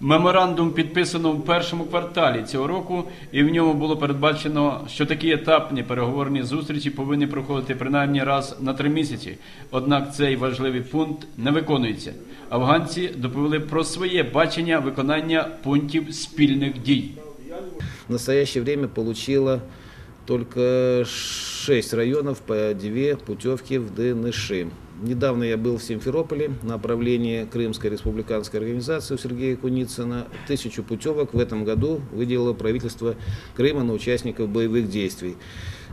Меморандум підписано в першому кварталі цього року, і в ньому було передбачено, що такі етапні переговорні зустрічі повинні проходити принаймні раз на три місяці. Однак цей важливий пункт не виконується. Афганці доповіли про своє бачення виконання пунктів спільних дій. В настоящее время получила только 6 районов по 2 путевки в ДНШ. Недавно я был в Симферополе на направлении Крымской республиканской организации у Сергея Куницына. Тысячу путевок в этом году выделило правительство Крыма на участников боевых действий.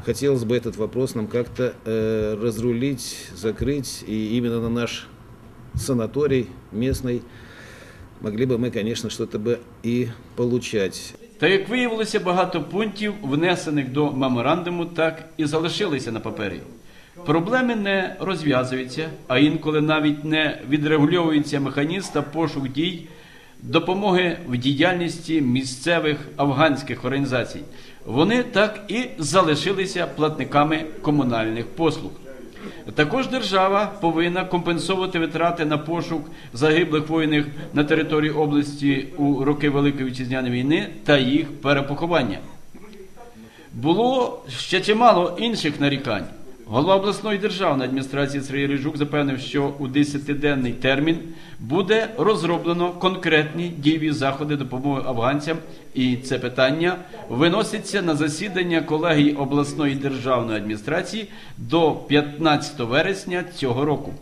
Хотелось бы этот вопрос нам как-то э, разрулить, закрыть, и именно на наш санаторий местный могли бы мы, конечно, что-то бы и получать. Та як виявилося, багато пунктів, внесених до меморандуму, так і залишилися на папері. Проблеми не розв'язуються, а інколи навіть не відрегульовується механізм та пошук дій допомоги в діяльності місцевих афганських організацій. Вони так і залишилися платниками комунальних послуг. Також держава повинна компенсувати витрати на пошук загиблих воїнів на території області у роки Великої вітчизняної війни та їх перепоховання. Було ще чимало інших нарікань. Голова обласної державної адміністрації Сергій Рижук запевнив, що у 10-денний термін буде розроблено конкретні дієві заходи допомоги афганцям, і це питання виноситься на засідання колегії обласної державної адміністрації до 15 вересня цього року.